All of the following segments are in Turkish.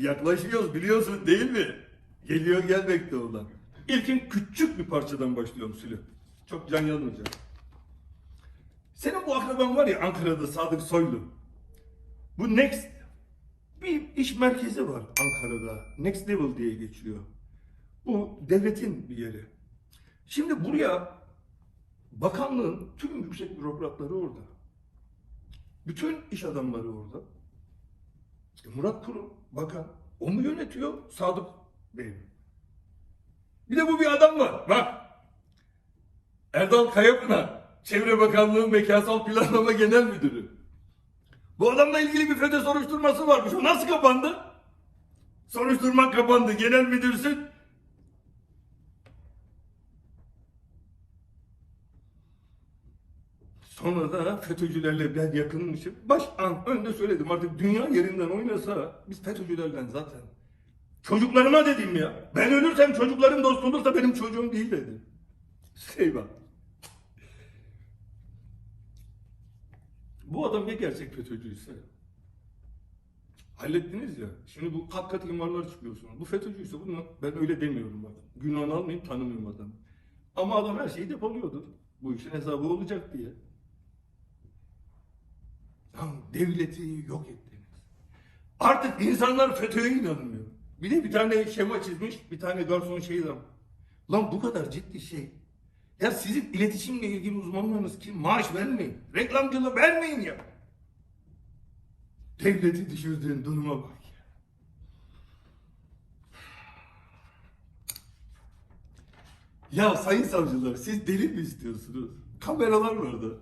yaklaşıyoruz biliyorsun değil mi? Geliyor gelmekte olan. İlkin küçük bir parçadan başlıyorum Sülü. Çok can yanmayacak. Senin bu akraban var ya Ankara'da Sadık Soylu. Bu Next bir iş merkezi var Ankara'da. Next Level diye geçiyor. Bu devletin bir yeri. Şimdi buraya bakanlığın tüm yüksek bürokratları orada. Bütün iş adamları orada. E Murat Kurum bakan. O mu yönetiyor? Sadık Bey mi? Bir de bu bir adam var. Bak. Erdal Kayapınar. Çevre Bakanlığı Mekansal Planlama Genel Müdürü. Bu adamla ilgili bir FETÖ soruşturması varmış. O nasıl kapandı? Soruşturma kapandı. Genel müdürsün. Sonra da FETÖ'cülerle ben yakınmışım. Baş an önde söyledim artık dünya yerinden oynasa biz FETÖ'cülerden zaten. Çocuklarıma dedim ya. Ben ölürsem çocuklarım dost olursa benim çocuğum değil dedim. Bak. Bu adam ya gerçek FETÖ'cüyse? Hallettiniz ya. Şimdi bu kat kat imarlar çıkıyorsunuz. Bu FETÖ'cüyse bunu ben öyle demiyorum bak. Günahını almayayım tanımıyorum adamı. Ama adam her şeyi depoluyordu. Bu işin hesabı olacak diye. Devleti yok ettiniz. Artık insanlar FETÖ'ye inanmıyor. Bir de bir tane şema çizmiş, bir tane garson şey var. Lan bu kadar ciddi şey. Ya sizin iletişimle ilgili uzmanlarınız kim? Maaş vermeyin. Reklamcılığı vermeyin ya. Devleti düşürdüğün duruma bak ya. Ya sayın savcılar siz deli mi istiyorsunuz? Kameralar vardı.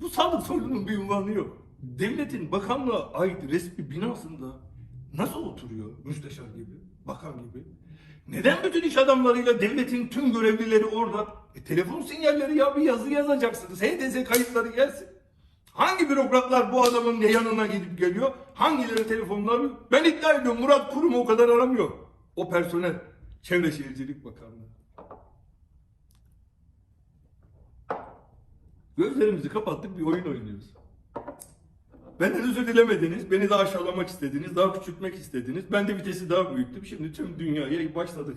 Bu Sadık Soylu'nun bir ünvanı yok. Devletin bakanlığa ait resmi binasında nasıl oturuyor müsteşar gibi, bakan gibi? Neden bütün iş adamlarıyla devletin tüm görevlileri orada? E, telefon sinyalleri ya bir yazı yazacaksınız. HDS kayıtları gelsin. Hangi bürokratlar bu adamın yanına gidip geliyor? Hangileri telefonları? Ben iddia ediyorum Murat Kurum o kadar aramıyor. O personel. Çevre Şehircilik Bakanlığı. Gözlerimizi kapattık bir oyun oynuyoruz. Benden özür dilemediniz, beni daha aşağılamak istediniz, daha küçültmek istediniz. Ben de vitesi daha büyüttüm. Şimdi tüm dünyaya başladık.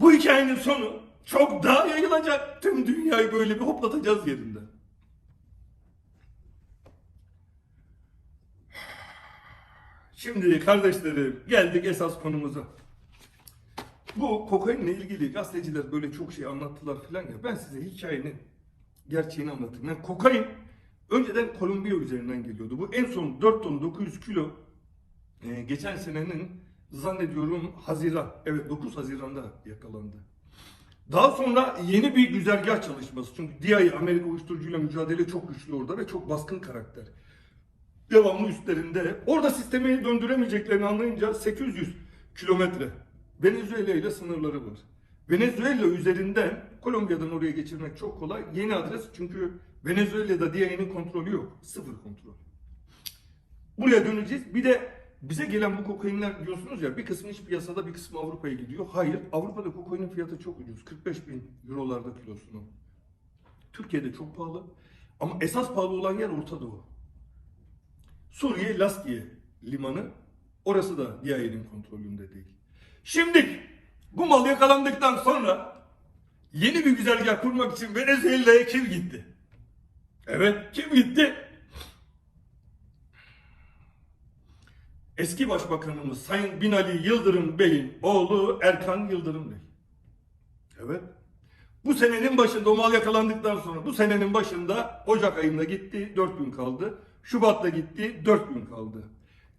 Bu hikayenin sonu çok daha yayılacak. Tüm dünyayı böyle bir hoplatacağız yerinden. Şimdi kardeşlerim geldik esas konumuza. Bu kokainle ilgili gazeteciler böyle çok şey anlattılar filan ya. Ben size hikayenin gerçeğini anlatayım. Yani kokain önceden Kolombiya üzerinden geliyordu. Bu en son 4 ton 900 kilo e, geçen senenin zannediyorum Haziran, evet 9 Haziran'da yakalandı. Daha sonra yeni bir güzergah çalışması. Çünkü DIA Amerika uyuşturucuyla mücadele çok güçlü orada ve çok baskın karakter. Devamlı üstlerinde. Orada sistemi döndüremeyeceklerini anlayınca 800 kilometre Venezuela ile sınırları var. Venezuela üzerinden Kolombiya'dan oraya geçirmek çok kolay. Yeni adres çünkü Venezuela'da DIA'nın kontrolü yok. Sıfır kontrol. Buraya döneceğiz. Bir de bize gelen bu kokainler diyorsunuz ya bir kısmı iç piyasada bir kısmı Avrupa'ya gidiyor. Hayır. Avrupa'da kokainin fiyatı çok ucuz. 45 bin eurolarda kilosunu. Türkiye'de çok pahalı. Ama esas pahalı olan yer Orta Doğu. Suriye Laskiye limanı. Orası da DIA'nın kontrolünde değil. Şimdi bu mal yakalandıktan sonra yeni bir güzergah kurmak için Venezuela'ya kim gitti? Evet kim gitti? Eski Başbakanımız Sayın Binali Yıldırım Bey'in oğlu Erkan Yıldırım Bey. Evet. Bu senenin başında o mal yakalandıktan sonra bu senenin başında Ocak ayında gitti 4 gün kaldı. Şubat'ta gitti 4 gün kaldı.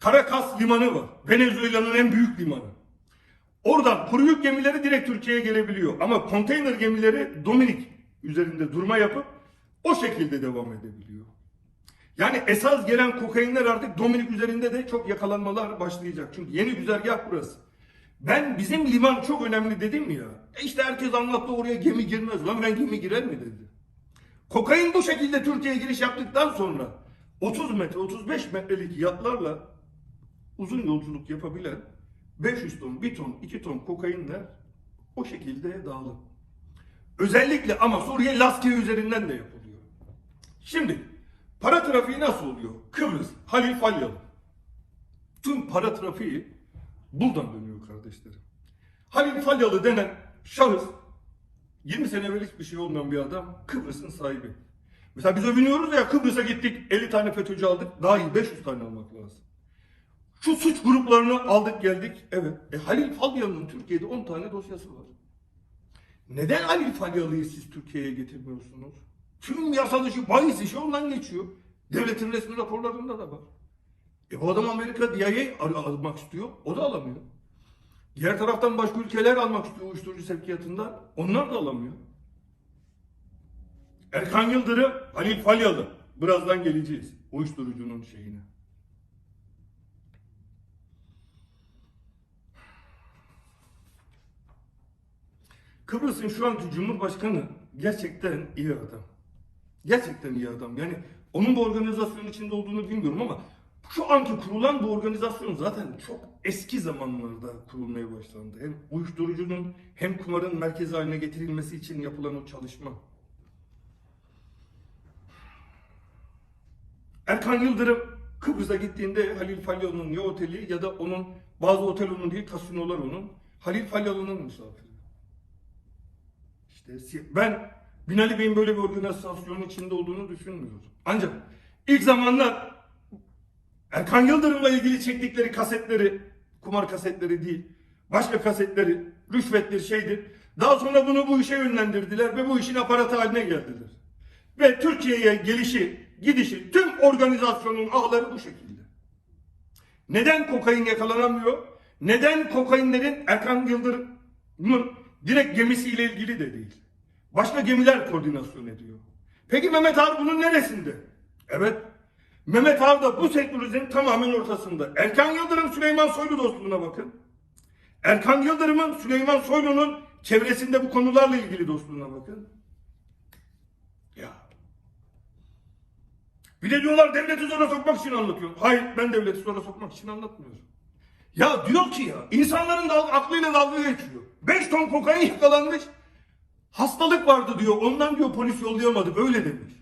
Caracas limanı var. Venezuela'nın en büyük limanı. Oradan kuru yük gemileri direkt Türkiye'ye gelebiliyor. Ama konteyner gemileri Dominik üzerinde durma yapıp o şekilde devam edebiliyor. Yani esas gelen kokainler artık Dominik üzerinde de çok yakalanmalar başlayacak. Çünkü yeni güzergah burası. Ben bizim liman çok önemli dedim ya. E işte herkes anlattı oraya gemi girmez. Lan ben gemi girer mi dedi. Kokain bu şekilde Türkiye'ye giriş yaptıktan sonra 30 metre 35 metrelik yatlarla uzun yolculuk yapabilen 500 ton, 1 ton, 2 ton kokainler o şekilde dağılır. Özellikle ama Suriye Laskiye üzerinden de yapılıyor. Şimdi para trafiği nasıl oluyor? Kıbrıs, Halil Falyalı. Tüm para trafiği buradan dönüyor kardeşlerim. Halil Falyalı denen şahıs 20 sene evvel hiçbir şey olmayan bir adam Kıbrıs'ın sahibi. Mesela biz övünüyoruz ya Kıbrıs'a gittik 50 tane FETÖ'cü aldık daha iyi 500 tane almak lazım. Şu suç gruplarını aldık geldik evet. E Halil Falyalı'nın Türkiye'de 10 tane dosyası var. Neden Halil Falyalı'yı siz Türkiye'ye getirmiyorsunuz? Tüm yasal işi, bahis işi ondan geçiyor. Devletin resmi raporlarında da var. E bu adam Amerika DIA al- almak istiyor, o da alamıyor. Diğer taraftan başka ülkeler almak istiyor uyuşturucu sevkiyatından, onlar da alamıyor. Erkan Yıldırım, Halil Falyalı. Birazdan geleceğiz uyuşturucunun şeyine. Kıbrıs'ın şu anki Cumhurbaşkanı gerçekten iyi adam. Gerçekten iyi adam. Yani onun bu organizasyonun içinde olduğunu bilmiyorum ama şu anki kurulan bu organizasyon zaten çok eski zamanlarda kurulmaya başlandı. Hem uyuşturucunun hem kumarın merkez haline getirilmesi için yapılan o çalışma. Erkan Yıldırım Kıbrıs'a gittiğinde Halil Falyalı'nın ya oteli ya da onun bazı otel onun değil kasinolar onun. Halil Falyalı'nın misafiri. İşte ben Binali Bey'in böyle bir organizasyonun içinde olduğunu düşünmüyorum. Ancak ilk zamanlar Erkan Yıldırım'la ilgili çektikleri kasetleri, kumar kasetleri değil, başka kasetleri, rüşvettir, şeydir. Daha sonra bunu bu işe yönlendirdiler ve bu işin aparatı haline geldiler. Ve Türkiye'ye gelişi, gidişi, tüm organizasyonun ağları bu şekilde. Neden kokain yakalanamıyor? Neden kokainlerin Erkan Yıldırım'ın direkt gemisiyle ilgili de değil. Başka gemiler koordinasyon ediyor. Peki Mehmet Ağar bunun neresinde? Evet. Mehmet Ağar da bu sektörün tamamen ortasında. Erkan Yıldırım Süleyman Soylu dostluğuna bakın. Erkan Yıldırım'ın Süleyman Soylu'nun çevresinde bu konularla ilgili dostluğuna bakın. Ya. Bir de diyorlar devleti zora sokmak için anlatıyorum. Hayır ben devleti zora sokmak için anlatmıyorum. Ya diyor ki ya insanların da aklıyla dalga geçiyor. 5 ton kokain yakalanmış. Hastalık vardı diyor. Ondan diyor polis yollayamadı. Öyle demiş.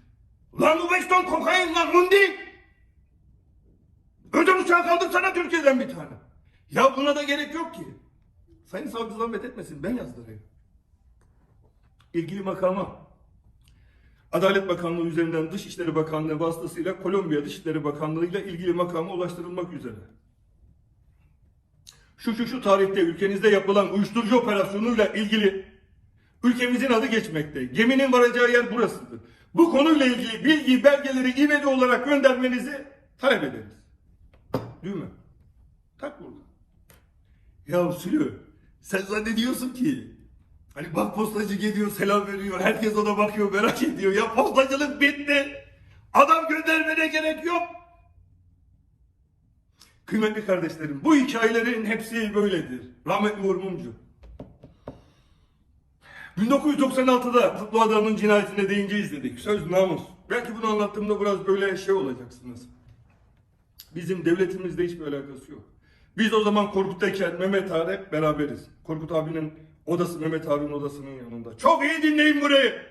Lan bu 5 ton kokain lan mundi. Ödüm uçağı kaldırsana Türkiye'den bir tane. Ya buna da gerek yok ki. Sayın savcı zahmet etmesin ben yazdırayım. İlgili makama Adalet Bakanlığı üzerinden Dışişleri Bakanlığı vasıtasıyla Kolombiya Dışişleri Bakanlığı ile ilgili makama ulaştırılmak üzere. Şu şu şu tarihte ülkenizde yapılan uyuşturucu operasyonuyla ilgili ülkemizin adı geçmekte. Geminin varacağı yer burasıdır. Bu konuyla ilgili bilgi, belgeleri ivedi olarak göndermenizi talep ederiz. Düğme. Tak burada. Ya Sülü, sen zannediyorsun ki hani bak postacı geliyor selam veriyor. Herkes ona bakıyor merak ediyor. Ya postacılık bitti. Adam göndermene gerek yok. Kıymetli kardeşlerim bu hikayelerin hepsi böyledir. Rahmetli Uğur Mumcu. 1996'da Kutlu Adam'ın cinayetine deyince izledik. Söz namus. Belki bunu anlattığımda biraz böyle şey olacaksınız. Bizim devletimizde hiçbir alakası yok. Biz o zaman Korkut'tayken Mehmet Ağar hep beraberiz. Korkut abinin odası Mehmet Ağar'ın odasının yanında. Çok iyi dinleyin burayı.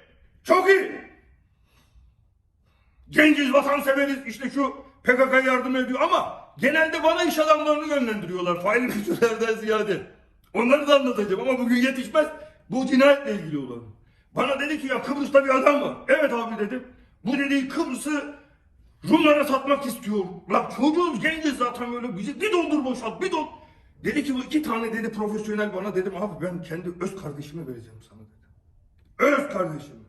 Çok iyi. Genciz, vatanseveriz işte şu PKK yardım ediyor ama genelde bana iş adamlarını yönlendiriyorlar. Fail meçhullerden ziyade. Onları da anlatacağım ama bugün yetişmez. Bu cinayetle ilgili olan. Bana dedi ki ya Kıbrıs'ta bir adam var. Evet abi dedim. Bu dedi Kıbrıs'ı Rumlara satmak istiyor. Lan çocuğuz genciz zaten böyle bizi bir doldur boşalt bir dol. Dedi ki bu iki tane dedi profesyonel bana dedim abi ben kendi öz kardeşime vereceğim sana dedi. Öz kardeşime.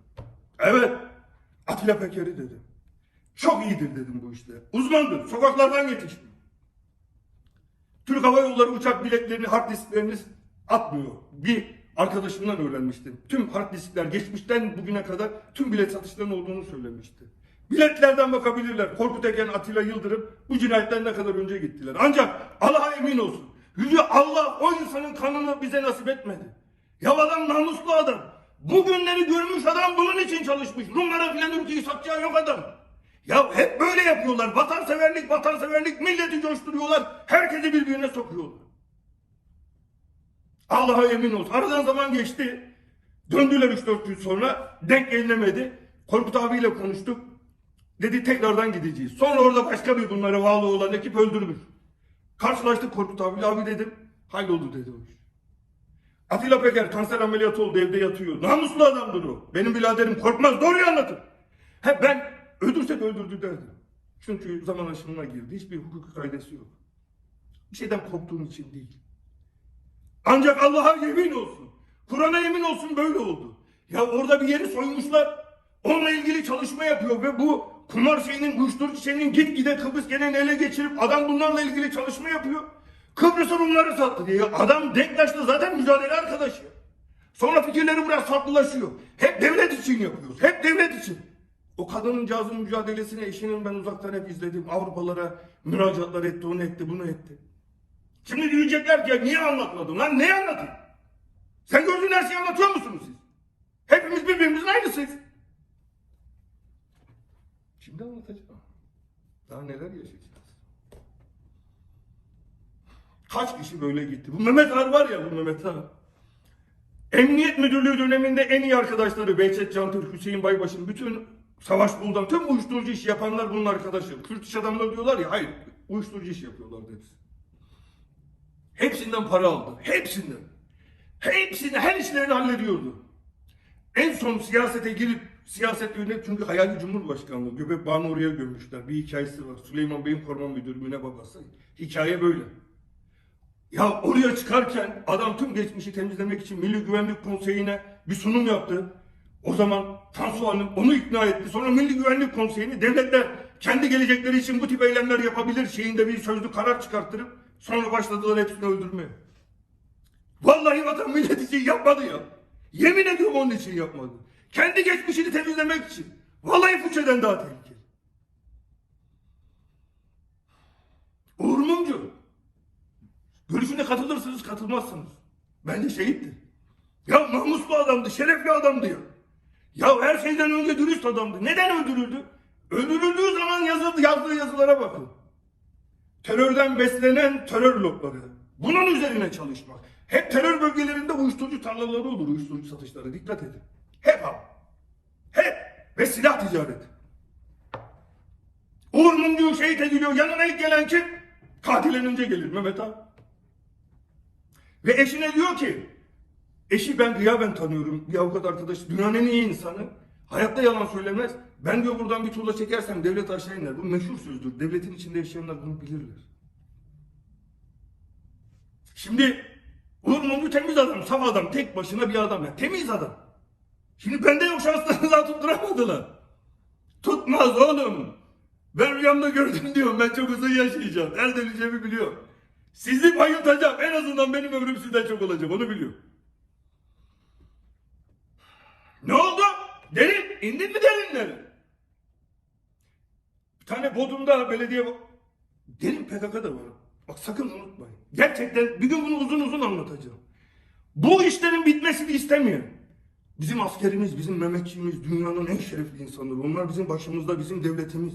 Evet. Atilla Peker'i dedim. Çok iyidir dedim bu işte. Uzmandır. Sokaklardan yetişmiyor. Türk Hava Yolları uçak biletlerini, hard disklerini atmıyor. Bir arkadaşımdan öğrenmiştim. Tüm hard diskler geçmişten bugüne kadar tüm bilet satışlarının olduğunu söylemişti. Biletlerden bakabilirler. Korkut Eken, Atilla Yıldırım bu cinayetten ne kadar önce gittiler. Ancak Allah'a emin olsun. Yüce Allah o insanın kanını bize nasip etmedi. Ya adam namuslu adam. Bu günleri görmüş adam bunun için çalışmış. Rumlara filan ülkeyi satacağı yok adam. Ya hep böyle yapıyorlar. Vatanseverlik, vatanseverlik milleti coşturuyorlar. Herkesi birbirine sokuyorlar. Allah'a emin olsun. Aradan zaman geçti. Döndüler 3-4 gün sonra. Denk gelinemedi. Korkut abiyle konuştuk. Dedi tekrardan gideceğiz. Sonra orada başka bir bunlara bağlı olan ekip öldürmüş. Karşılaştık Korkut abiyle abi dedim. Haydoldu dedi o iş. Atilla Peker kanser ameliyatı oldu evde yatıyor. Namuslu adamdır o. Benim biraderim korkmaz doğruyu anlatır. He ben öldürsek öldürdü derdim. Çünkü zaman aşımına girdi. Hiçbir hukuki kaydesi yok. Bir şeyden korktuğum için değil. Ancak Allah'a yemin olsun. Kur'an'a yemin olsun böyle oldu. Ya orada bir yeri soymuşlar. Onunla ilgili çalışma yapıyor ve bu kumar şeyinin, uyuşturucu şeyinin gitgide Kıbrıs genelini ele geçirip adam bunlarla ilgili çalışma yapıyor. Kıbrıs'ı Rumları sattı diye. Adam Denktaş'la zaten mücadele arkadaşı. Sonra fikirleri biraz farklılaşıyor. Hep devlet için yapıyoruz. Hep devlet için. O kadının cazın mücadelesini eşinin ben uzaktan hep izledim. Avrupalara müracaatlar etti, onu etti, bunu etti. Şimdi diyecekler ki niye anlatmadın lan? Ne anlatayım? Sen gördüğün her şeyi anlatıyor musunuz siz? Hepimiz birbirimizin aynısıyız. Şimdi anlatacağım. Daha neler yaşayacağız? Kaç kişi böyle gitti? Bu Mehmet Ar var ya bu Mehmet Ar. Emniyet Müdürlüğü döneminde en iyi arkadaşları Behçet Cantürk, Hüseyin Baybaş'ın bütün savaş buldan tüm uyuşturucu iş yapanlar bunun arkadaşı. Kürt iş adamları diyorlar ya hayır uyuşturucu iş yapıyorlardı hepsi. Hepsinden para aldı. Hepsinden. Hepsini her işlerini hallediyordu. En son siyasete girip siyaset yönet çünkü hayali cumhurbaşkanlığı. Göbek bağını oraya gömmüşler. Bir hikayesi var. Süleyman Bey'in koruma müdürlüğüne babası. Hikaye böyle. Ya oraya çıkarken adam tüm geçmişi temizlemek için Milli Güvenlik Konseyi'ne bir sunum yaptı. O zaman Tansu Hanım onu ikna etti. Sonra Milli Güvenlik Konseyi'ni devletler kendi gelecekleri için bu tip eylemler yapabilir şeyinde bir sözlü karar çıkarttırıp sonra başladılar hepsini öldürmeye. Vallahi vatan millet için yapmadı ya. Yemin ediyorum onun için yapmadı. Kendi geçmişini temizlemek için. Vallahi Fuçe'den daha tehlikeli. Uğur Mumcu. Görüşüne katılırsınız katılmazsınız. Bence şehitti. Ya namuslu adamdı, şerefli adamdı ya. Ya her şeyden önce dürüst adamdı. Neden öldürüldü? Öldürüldüğü zaman yazıldı, yazdığı yazılara bakın. Terörden beslenen terör lobları. Bunun üzerine çalışmak. Hep terör bölgelerinde uyuşturucu tarlaları olur, uyuşturucu satışları. Dikkat edin. Hep ama. Hep. Ve silah ticareti. Uğur Mumcu şehit ediliyor. Yanına ilk gelen kim? Katilen önce gelir Mehmet abi. Ve eşine diyor ki, eşi ben gıyaben tanıyorum, bir avukat arkadaş, dünyanın en iyi insanı. Hayatta yalan söylemez. Ben diyor buradan bir tuğla çekersem devlet aşağı iner. Bu meşhur sözdür. Devletin içinde yaşayanlar bunu bilirler. Şimdi Uğur Mumcu temiz adam, saf adam, tek başına bir adam ya. Temiz adam. Şimdi bende yok şanslarınızı tutturamadılar. Tutmaz oğlum. Ben rüyamda gördüm diyorum. Ben çok uzun yaşayacağım. Her döneceğimi biliyorum. Sizi bayıltacağım. En azından benim ömrüm sizden çok olacak. Onu biliyorum. Ne oldu? Derin. İndin mi derinlere? Bir tane Bodrum'da belediye... Derin PKK da var. Bak sakın unutmayın. Gerçekten bir gün bunu uzun uzun anlatacağım. Bu işlerin bitmesini istemiyorum. Bizim askerimiz, bizim Mehmetçiğimiz dünyanın en şerefli insanları. Onlar bizim başımızda, bizim devletimiz.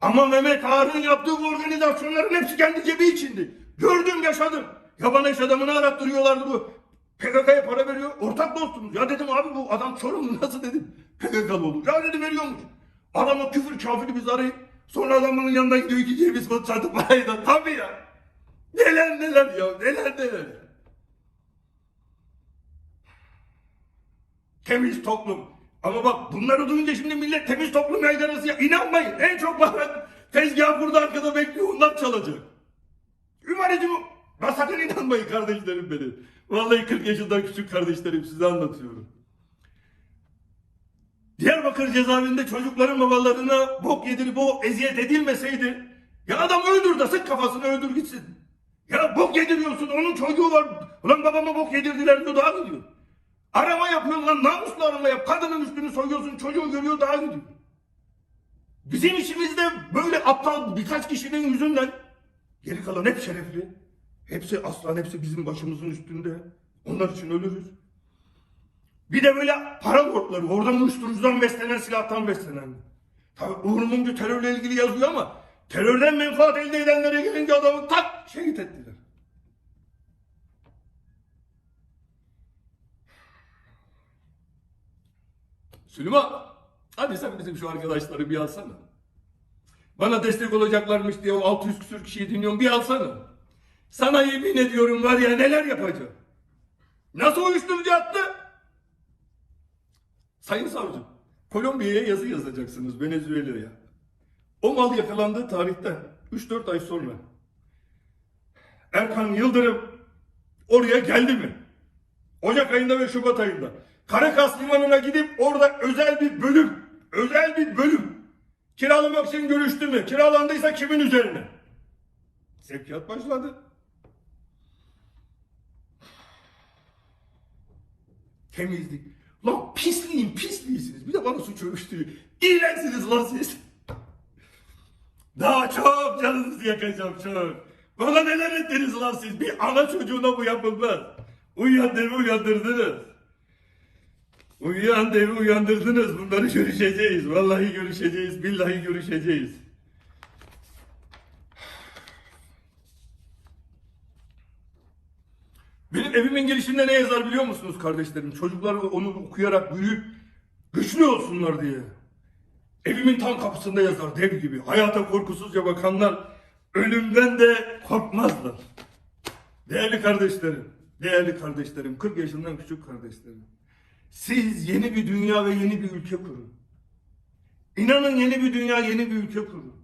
Ama Mehmet Harun yaptığı bu organizasyonların hepsi kendi cebi içindi. Gördüm, yaşadım. Yaban eş adamını arattırıyorlardı bu. PKK'ya para veriyor, ortak dostumuz. Ya dedim abi bu adam Çorumlu nasıl dedim. PKK'lı olur. Ya dedi veriyormuş. Adama küfür kafiri biz arayıp sonra adamın yanına gidiyor iki ceviz satıp parayı da. Tabii ya. Neler neler ya, neler neler. Temiz toplum. Ama bak bunları duyunca şimdi millet temiz toplum yaygarası ya. İnanmayın. En çok bana tezgah burada arkada bekliyor. Onlar çalacak. Ümarıcım ben sakın inanmayın kardeşlerim benim. Vallahi 40 yaşından küçük kardeşlerim size anlatıyorum. Diyarbakır cezaevinde çocukların babalarına bok yedirip o eziyet edilmeseydi ya adam öldür sık kafasını öldür gitsin. Ya bok yediriyorsun onun çocuğu var. Ulan babama bok yedirdiler diyor daha gidiyor. Arama yapıyorsun lan namuslu arama yap. Kadının üstünü soyuyorsun çocuğu görüyor daha gidiyor. Bizim işimizde böyle aptal birkaç kişinin yüzünden geri kalan hep şerefli. Hepsi aslan hepsi bizim başımızın üstünde. Onlar için ölürüz. Bir de böyle para lordları, oradan uyuşturucudan beslenen, silahtan beslenen. Tabi Uğur Mumcu terörle ilgili yazıyor ama terörden menfaat elde edenlere gelince adamı tak şehit ettiler. Süleyman, hadi sen bizim şu arkadaşları bir alsana. Bana destek olacaklarmış diye o 600 küsür kişiyi dinliyorum bir alsana. Sana yemin ediyorum var ya neler yapacağım. Nasıl uyuşturucu attı? Sayın savcım, Kolombiya'ya yazı yazacaksınız Venezuela'ya. O mal yakalandığı tarihten 3-4 ay sonra Erkan Yıldırım oraya geldi mi? Ocak ayında ve Şubat ayında. Karakas Limanı'na gidip orada özel bir bölüm, özel bir bölüm kiralamak için görüştü mü? Kiralandıysa kimin üzerine? Sevkiyat başladı. Temizlik. Lan pisliğin pisliğisiniz. Bir de bana suç övüştürüyor. İğrençsiniz lan siz. Daha çok canınızı yakacağım çok. Bana neler ettiniz lan siz? Bir ana çocuğuna bu yapılmaz. Uyuyan devi uyandırdınız. Uyuyan devi uyandırdınız. Bunları görüşeceğiz. Vallahi görüşeceğiz. Billahi görüşeceğiz. Evimin girişinde ne yazar biliyor musunuz kardeşlerim? Çocuklar onu okuyarak büyüyüp güçlü olsunlar diye. Evimin tam kapısında yazar dev gibi. Hayata korkusuzca bakanlar ölümden de korkmazlar. Değerli kardeşlerim, değerli kardeşlerim, 40 yaşından küçük kardeşlerim. Siz yeni bir dünya ve yeni bir ülke kurun. İnanın yeni bir dünya, yeni bir ülke kurun.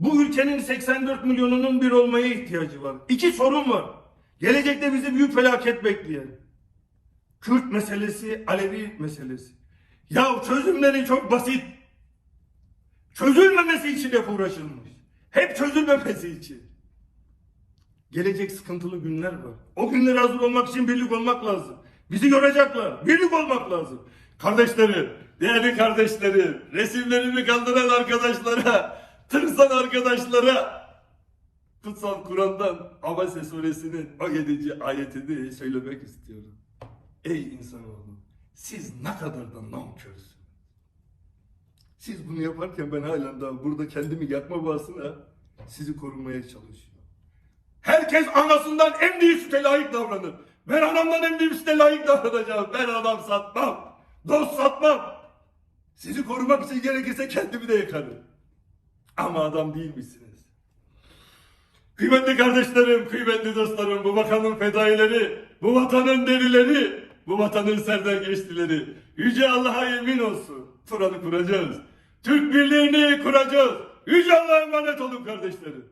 Bu ülkenin 84 milyonunun bir olmaya ihtiyacı var. İki sorun var. Gelecekte bizi büyük felaket bekleyen. Kürt meselesi, Alevi meselesi. Ya çözümleri çok basit. Çözülmemesi için hep uğraşılmış. Hep çözülmemesi için. Gelecek sıkıntılı günler var. O günlere hazır olmak için birlik olmak lazım. Bizi görecekler. Birlik olmak lazım. Kardeşlerim, değerli kardeşlerim, resimlerimi kaldıran arkadaşlara, tırsan arkadaşlara, Kutsal Kur'an'dan Abese suresinin o 7. ayetini söylemek istiyorum. Ey insanoğlu, siz ne kadar da namkörsünüz. Siz bunu yaparken ben halen daha burada kendimi yakma bahsına sizi korumaya çalışıyorum. Herkes anasından en büyük süte layık davranır. Ben anamdan en büyük süte layık davranacağım. Ben adam satmam. Dost satmam. Sizi korumak için gerekirse kendimi de yakarım. Ama adam değilmişsiniz. Kıymetli kardeşlerim, kıymetli dostlarım, bu vatanın fedaileri, bu vatanın derileri, bu vatanın serden geçtileri. Yüce Allah'a yemin olsun. Turan'ı kuracağız. Türk birliğini kuracağız. Yüce Allah'a emanet olun kardeşlerim.